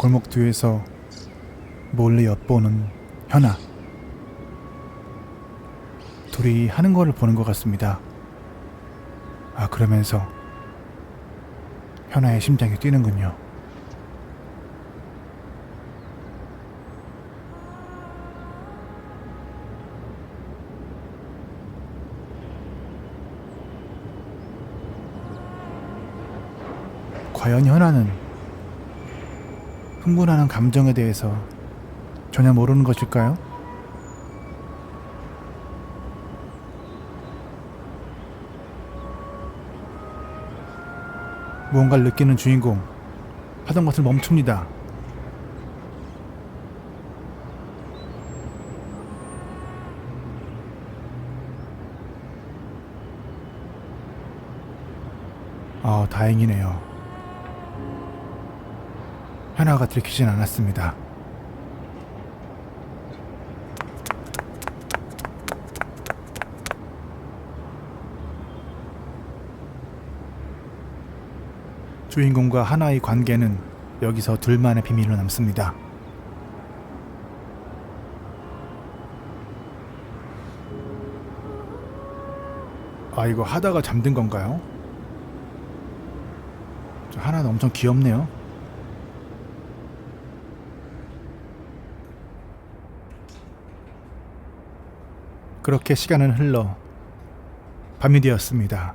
골목 뒤에서 몰래 엿보는 현아. 둘이 하는 거를 보는 것 같습니다. 아, 그러면서 현아의 심장이 뛰는군요. 과연 현아는 흥분하는 감정에 대해서 전혀 모르는 것일까요? 무언가를 느끼는 주인공 하던 것을 멈춥니다. 아, 다행이네요. 현아가 들키진 않았습니다. 주인공과 하나의 관계는 여기서 둘만의 비밀로 남습니다. 아 이거 하다가 잠든 건가요? 저 하나는 엄청 귀엽네요. 그렇게 시간은 흘러 밤이 되었습니다.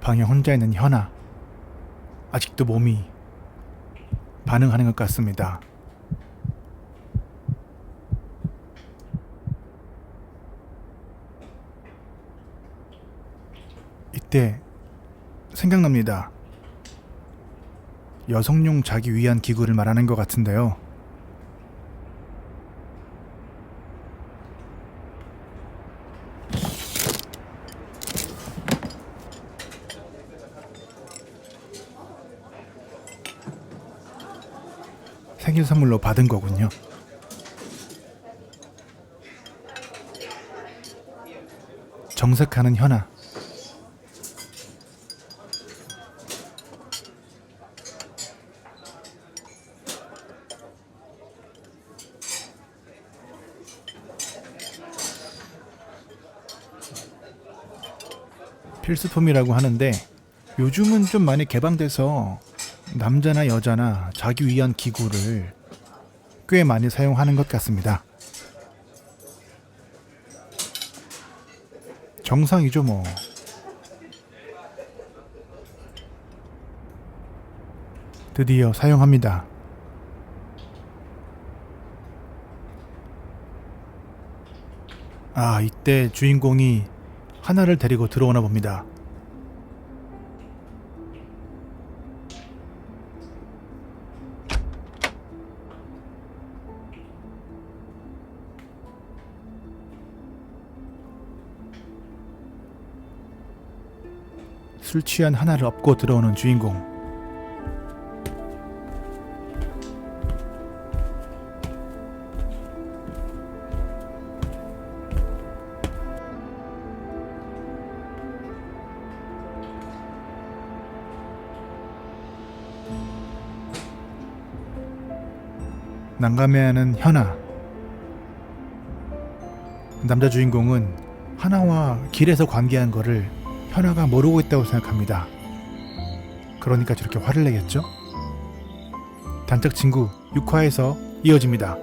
방에 혼자 있는 현아. 아직도 몸이 반응하는 것 같습니다. 이때 생각납니다. 여성용 자기 위한 기구를 말하는 것 같은데요. 생일 선물로 받은 거군요. 정색하는 현아. 필수품이라고 하는데 요즘은 좀 많이 개방돼서 남자나 여자나 자기 위한 기구를 꽤 많이 사용하는 것 같습니다. 정상이죠, 뭐. 드디어 사용합니다. 아, 이때 주인공이 하나를 데리고 들어오나 봅니다. 술 취한 하나를 업고 들어오는 주인공. 난감해하는 현아. 남자 주인공은 하나와 길에서 관계한 거를 현아가 모르고 있다고 생각합니다. 그러니까 저렇게 화를 내겠죠? 단짝 친구 6화에서 이어집니다.